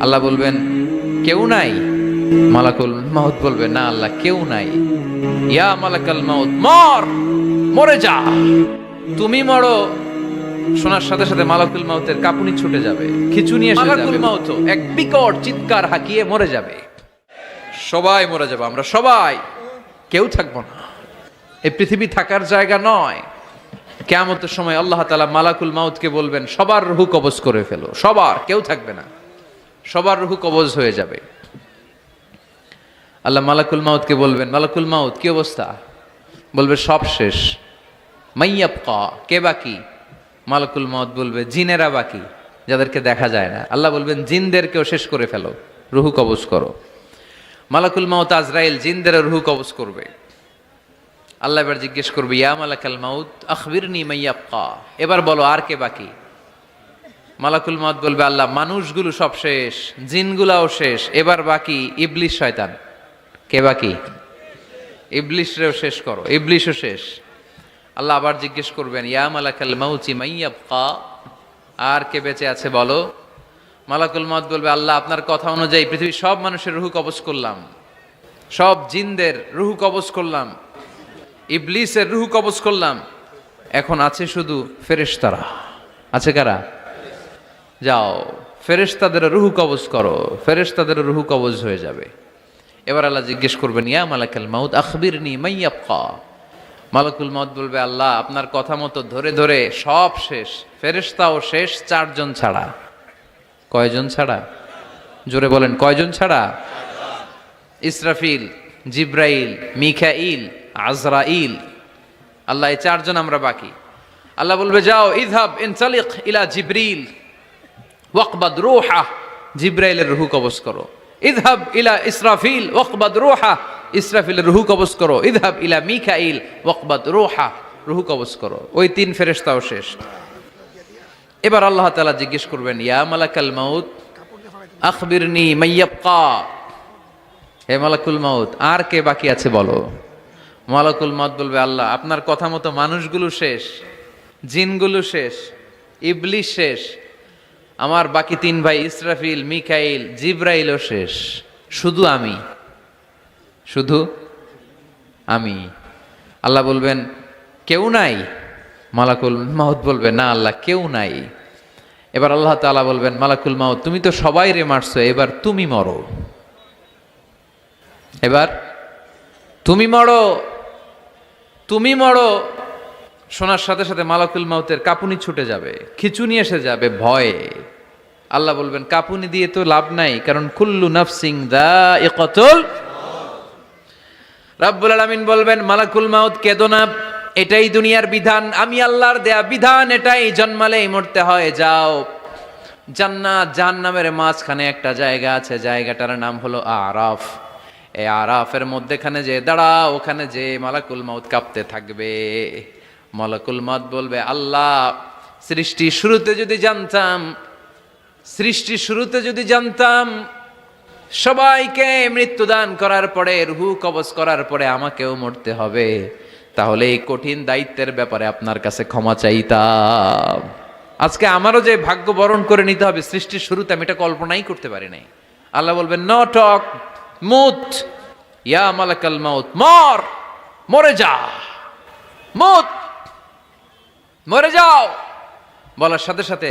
আল্লাহ বলবেন কেউ নাই? মালাকুল মাউত বলবে না আল্লাহ কেউ নাই। ইয়া মালাকাল মাউত মর মরে যা। তুমি মরো। শোনার সাথে সাথে মালাকুল মাউতের কাপুনি ছুটে যাবে খিচুনি এসে মালাকুল মাউত এক বিকট চিৎকার হাকিয়ে মরে যাবে। সবাই মরে যাবে আমরা সবাই কেউ থাকব না। এই পৃথিবী থাকার জায়গা নয়। কেয়ামতের সময় আল্লাহ তালা মালাকুল মাউতকে বলবেন সবার রুহু কবজ করে ফেলো সবার কেউ থাকবে না। সবার রুহু কবজ হয়ে যাবে। আল্লাহ মালাকুল মাউতকে বলবেন, মালাকুল মাউদ কি অবস্থা? বলবে, সব শেষ। মাইয়াপ্পা কে বাকি? মালাকুল মাউত বলবে, জিনেরা বাকি, যাদেরকে দেখা যায় না। আল্লাহ বলবেন, জিনদেরকেও শেষ করে ফেলো, রুহু কবজ করো। মালাকুল মাউত আজরাইল জিনদের রুহু কবজ করবে। আল্লাহ এবার জিজ্ঞেস করবে, ইয়া মালাকাল মাউত, আখবিরনি মাইয়াপ্পা এবার বলো, আর কে বাকি? মালাকুল মত বলবে, আল্লাহ, মানুষগুলো সব শেষ, জিনগুলাও শেষ, এবার বাকি ইবলিশ শয়তান। কে বাকি? ইবলিশরেও শেষ করো, ইবলিশও শেষ। আল্লাহ আবার জিজ্ঞেস করবেন, ইয়া মালাকাল মাউচি মাইয়া মাইয়াপ্পা আর কে বেঁচে আছে বলো? মালাকুল মত বলবে, আল্লাহ, আপনার কথা অনুযায়ী পৃথিবীর সব মানুষের রুহু কবজ করলাম। সব জিনদের রুহু কবজ করলাম। ইবলিসের রুহু কবজ করলাম। এখন আছে শুধু ফেরেশতারা। আছে কারা? যাও, ফেরেশতাদের রুহু কবজ করো, ফেরেশতাদের রুহু কবজ হয়ে যাবে। এবার আল্লাহ জিজ্ঞেস করবেন, ইয়া মালাকাল মাউদ আখবিরনি মাইয়াক্কা মালাকুল মাউদ বলবে, আল্লাহ, আপনার কথা মতো ধরে ধরে সব শেষ, ফেরেশতাও শেষ, চারজন ছাড়া। কয়জন ছাড়া? জোরে বলেন, কয়জন ছাড়া? ইসরাফিল, জিব্রাইল মিখাইল আজরাইল, আল্লাহ, এই চারজন আমরা বাকি। আল্লাহ বলবে, যাও ইদহাব ইনসালিক ইলা জিব্রিল। ওয়াকবাদ রোহা, জিব্রাইলের রুহু কবজ করো। ইদহাব ইলা ইসরাফিল, ওয়াকবাদ রোহা, ইসরাফিলের রুহু কবজ করো। ইদহাব ইলা মিখাইল ওয়াকবাদ রোহা, রুহু কবজ করো। ওই তিন ফেরেস্তাও শেষ। এবার আল্লাহ তালা জিজ্ঞেস করবেন, ইয়া মালাকাল মাউত, আখবিরনি মাইয়াবকা হে মালাকুল মাউত, আর কে বাকি আছে বলো? মালাকুল মাউত বলবে, আল্লাহ, আপনার কথা মতো মানুষগুলো শেষ, জিনগুলো শেষ ইবলিশ শেষ আমার বাকি তিন ভাই ইসরাফিল, মিকাইল, জিব্রাইলও শেষ। শুধু আমি। শুধু আমি। আল্লাহ বলবেন, কেউ নাই? মালাকুল মাউত বলবে না আল্লাহ, কেউ নাই। এবার আল্লাহ তাআলা বলবেন, মালাকুল মাউত, তুমি তো সবাই রে মারছো, এবার তুমি মরো। এবার, তুমি মরো তুমি মরো। শোনার সাথে সাথে মালাকুল মাউতের কাপুনি ছুটে যাবে, খিচুনি এসে যাবে ভয়ে। আল্লাহ বলবেন, কাপুনি দিয়ে তো লাভ নাই, কারণ কুল্লু নাফসিং দা এ কতল রাব্বুল আলামিন বলবেন, মালাকুল মাউত, কেদো না, এটাই দুনিয়ার বিধান। আমি আল্লাহর দেয়া বিধান, এটাই জন্মালেই মরতে হয়, যাও। জান্নাত, জাহান্নামের মাঝখানে একটা জায়গা আছে, জায়গাটার নাম হলো আরাফ। এই আরাফের মধ্যেখানে যে দাঁড়া ওখানে যে মালাকুল মাউত কাঁপতে থাকবে। মালাকুল মাউত বলবে, আল্লাহ, সৃষ্টি শুরুতে যদি জানতাম সৃষ্টি শুরুতে যদি জানতাম, সবাইকে মৃত্যুদান করার পরে, রুহু কবজ করার পরে আমাকেও মরতে হবে, তাহলে এই কঠিন দায়িত্বের ব্যাপারে আপনার কাছে ক্ষমা চাইতাম। আজকে আমারও যে ভাগ্য বরণ করে নিতে হবে সৃষ্টির শুরুতে, আমি এটা কল্পনাই করতে পারি নাই। আল্লাহ বলবেন, ন টক মুত, ইয়া মালাকাল মাউত, মর, মরে যা, মুত, মরে যাও। বলার সাথে সাথে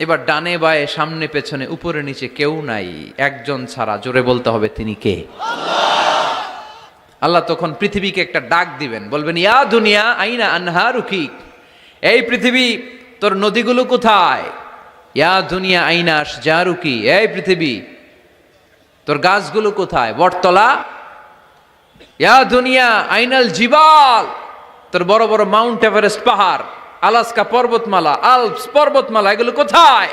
এবার ডানে বায়ে, সামনে পেছনে, উপরে নিচে কেউ নাই। একজন ছাড়া, জোরে বলতে হবে তিনি কে? আল্লাহ তখন পৃথিবীকে একটা ডাক দিবেন। বলবেন, ইয়া দুনিয়া, আইনা আনহা রুখি এই পৃথিবী, তোর নদীগুলো কোথায়? ইয়া দুনিয়া আইনাস যা রুকি এই পৃথিবী, তোর গাছগুলো কোথায়? বটতলা? ইয়া দুনিয়া, আইনাল জিবাল? তোর বড় বড় মাউন্ট এভারেস্ট পাহাড়? আলাস্কা পর্বতমালা, আলপস পর্বতমালা, এগুলো কোথায়?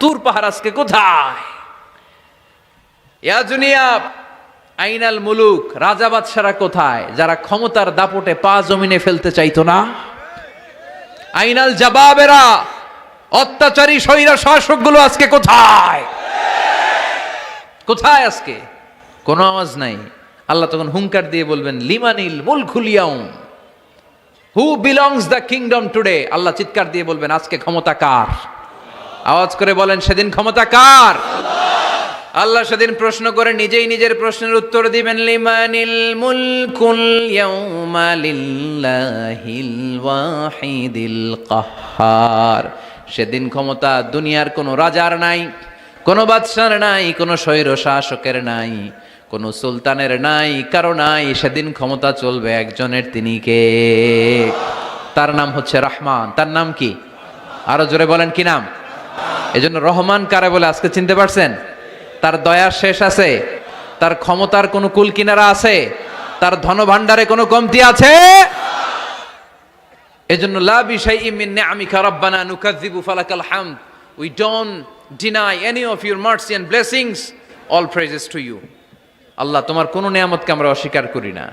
তুর পাহাড় আজকে কোথায়? আইনাল মুলুক, রাজা বাদশারা কোথায়? যারা ক্ষমতার দাপটে পা জমিনে ফেলতে চাইতো না? আইনাল জবাবেরা, অত্যাচারী স্বৈরা শাসকগুলো আজকে কোথায়? কোথায় আজকে? কোনো আওয়াজ নাই। আল্লাহ তখন হুঙ্কার দিয়ে বলবেন, লিমানিল মুল খুলিয়াউম who belongs the kingdom today আল্লাহ চিৎকার দিয়ে বলবেন, আজকে ক্ষমতা কার? আওয়াজ করে বলেন, সেদিন ক্ষমতা কার? আল্লাহ সেদিন প্রশ্ন করে নিজেই নিজের প্রশ্নের উত্তর দিবেন, লিমানিল মুলকুল ইয়াউমা ওয়াহিদিল কাহ্হার সেদিন ক্ষমতা দুনিয়ার কোনো রাজার নাই, কোনো বাদশার নাই, কোনো স্বৈর শাসকের নাই। কোনো সুলতানের নাই, কারও নাই, সেদিন ক্ষমতা চলবে একজনের তিনি কে? তার নাম হচ্ছে রহমান। তার নাম কি? আরও জোরে বলেন কি নাম? এজন্য রহমান কারে বলে আজকে চিনতে পারছেন? তার দয়ার শেষ আছে। তার ক্ষমতার কোনো কুল কিনারা আছে। তার ধন ধনভাণ্ডারে কোনো কমতি আছে? এজন্য লা বিশাই মিন নিআমিকা রাব্বানা নুকাযযিবু ফালাকাল হামদ। We don't deny any of your mercy and blessings all praises to you Allah তোমার কোনো নিয়ামতকে আমরা অস্বীকার করি না।